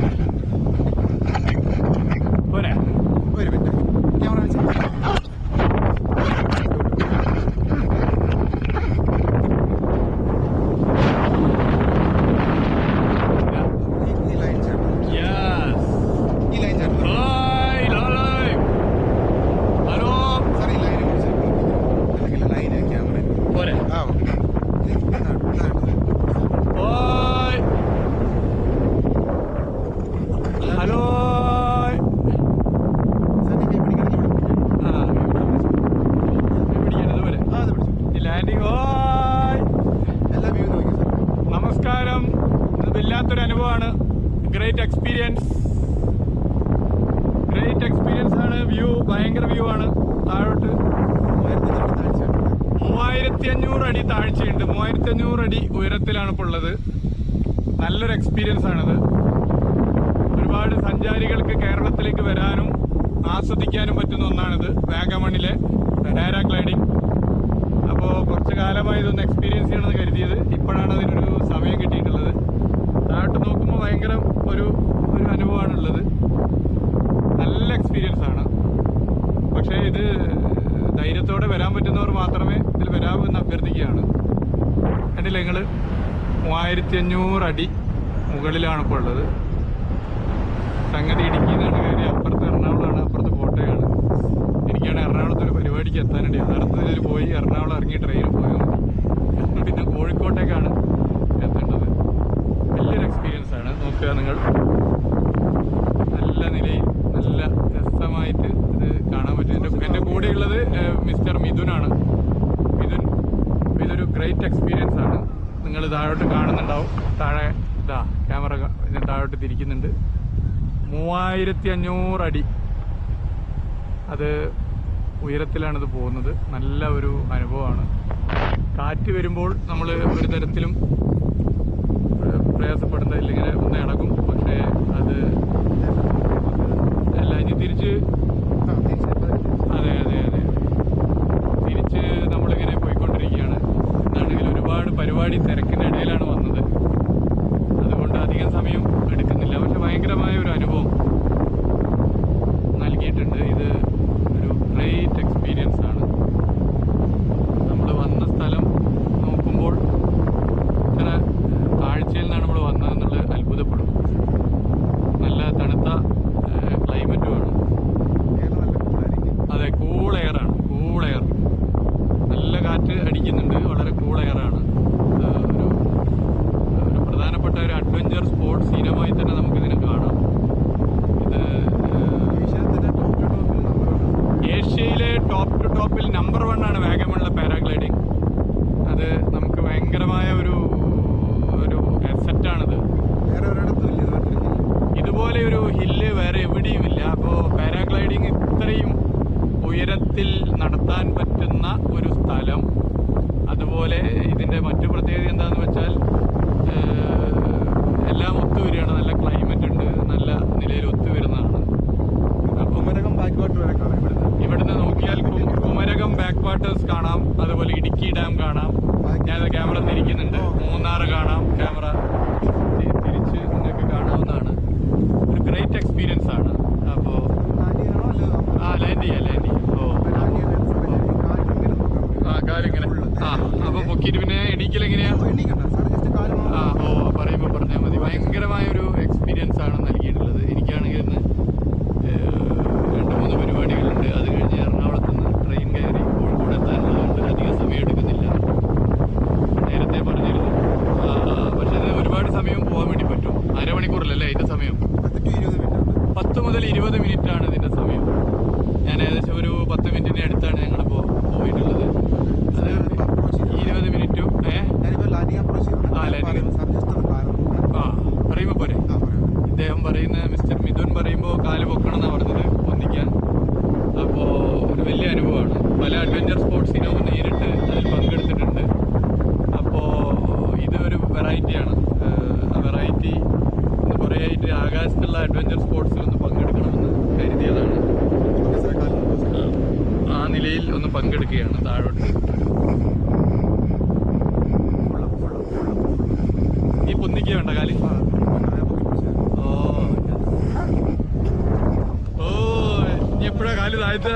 Bye. Landing നമസ്കാരം ഇത് വല്ലാത്തൊരു അനുഭവമാണ്. ഗ്രേറ്റ് എക്സ്പീരിയൻസ് ഗ്രേറ്റ് എക്സ്പീരിയൻസ് ആണ്. വ്യൂ ഭയങ്കര വ്യൂ ആണ്. താഴോട്ട്. മൂവായിരത്തി അഞ്ഞൂറ് അടി താഴ്ചയുണ്ട്. മൂവായിരത്തി അഞ്ഞൂറ് അടി ഉയരത്തിലാണ് ഇപ്പോൾ ഉള്ളത്. നല്ലൊരു എക്സ്പീരിയൻസ് ആണിത്. ഒരുപാട് സഞ്ചാരികൾക്ക് കേരളത്തിലേക്ക് വരാനും ആസ്വദിക്കാനും പറ്റുന്ന ഒന്നാണിത്. വാഗമണിലെ പാരാഗ്ലൈഡിംഗ് മൂവായിരത്തി അഞ്ഞൂറ് അടി മുകളിലാണ് ഇപ്പോൾ ഉള്ളത്. സംഗതി ഇടുക്കിയിൽ നിന്നാണ് കയറി അപ്പുറത്ത് എറണാകുളമാണ് അപ്പുറത്ത് കോട്ടയാണ്. എനിക്കാണ് എറണാകുളത്ത് ഒരു പരിപാടിക്ക് എത്താനുണ്ട്. യഥാർത്ഥത്തിൽ പോയി എറണാകുളം ഇറങ്ങി ട്രെയിനിൽ പോയാൽ മതി. പിന്നെ കോഴിക്കോട്ടേക്കാണ് എത്തേണ്ടത്. വലിയൊരു എക്സ്പീരിയൻസ് ആണ്. നോക്കുക നിങ്ങൾ. നല്ല നിലയിൽ നല്ല രസമായിട്ട് ഇത് കാണാൻ പറ്റും. എന്റെ എന്റെ കൂടെയുള്ളത് മിസ്റ്റർ മിഥുനാണ്. മിഥുൻ ഇതൊരു ഗ്രേറ്റ് എക്സ്പീരിയൻസ് ആണ്. നിങ്ങൾ താഴോട്ട് കാണുന്നുണ്ടാവും. താഴെ ഇതാ ക്യാമറ താഴോട്ട് തിരിക്കുന്നുണ്ട്. മൂവായിരത്തി അഞ്ഞൂറ് അടി. അത് ഉയരത്തിലാണിത് പോകുന്നത്. നല്ല ഒരു അനുഭവമാണ്. കാറ്റ് വരുമ്പോൾ നമ്മൾ ഒരു തരത്തിലും പ്രയാസപ്പെടുന്നില്ല ഇങ്ങനെ ഒന്ന് ഇളകും പക്ഷേ അത് അല്ല ഇനി തിരിച്ച് ആ തീർച്ചയായിട്ടും അതെ അതെ അതെ തിരിച്ച് നമ്മളിങ്ങനെ പോയിക്കൊണ്ടിരിക്കുകയാണ് എന്താണെങ്കിലും ഒരുപാട് പരിപാടി തിരക്കിനിടയിലാണ് വന്നത്. നടത്താൻ പറ്റുന്ന ഒരു സ്ഥലം. അതുപോലെ ഇതിന്റെ മറ്റു പ്രത്യേകത എന്താണെന്ന് വെച്ചാൽ എല്ലാം ഒത്തുവരികയാണ് നല്ല ക്ലൈമറ്റ് ഉണ്ട്. നല്ല നിലയിൽ ഒത്തുവരുന്നതാണ് കുമരകം ബാക്ക് വാട്ടർ വരെ കാണാം ഇവിടുന്ന് നോക്കിയാൽ കുമരകം ബാക്ക് വാട്ടേഴ്സ് കാണാം. അതുപോലെ ഇടുക്കി ഡാം കാണാം. ഞാൻ ക്യാമറ തിരിക്കുന്നുണ്ട് മൂന്നാർ കാണാം. ക്യാമറ തിരിച്ച് നിങ്ങൾക്ക് കാണാവുന്നതാണ്. ഒരു ഗ്രേറ്റ് എക്സ്പീരിയൻസ് ആണ്. അപ്പോൾ ആ ലാൻഡ് ചെയ്യാം ലാൻഡ് ചെയ്യാം ഓ ആ കാലിങ്ങനെ പൊക്കിട്ട് പിന്നെ എണീക്കലെങ്ങനെയാ എങ്ങനെയാ? ആ ഓ പറയുമ്പോ പറഞ്ഞാൽ മതി. ഭയങ്കരമായ ഒരു പറയുന്ന മിസ്റ്റർ മിഥുൻ പറയുമ്പോൾ കാൽ പൊക്കണം എന്നാണ് പറഞ്ഞത് ഒന്നിക്കാൻ അപ്പോൾ ഒരു വലിയ അനുഭവമാണ്. പല അഡ്വഞ്ചർ സ്പോർട്സിനും നേരിട്ട് അതിൽ പങ്കെടുത്തിട്ടുണ്ട്. അപ്പോൾ ഇതൊരു വെറൈറ്റിയാണ് ആ വെറൈറ്റി ഒന്ന് കുറേ ആയിട്ട് ആകാശത്തുള്ള അഡ്വഞ്ചർ സ്പോർട്സിൽ ഒന്ന് പങ്കെടുക്കണമെന്ന് കരുതിയതാണ്. ആ നിലയിൽ ഒന്ന് പങ്കെടുക്കുകയാണ് താഴോട്ട്. ഈ പൊന്നിക്ക വേണ്ട കാലി ഓ ഇനി എപ്പോഴാ കാൽ താഴ്ത്ത?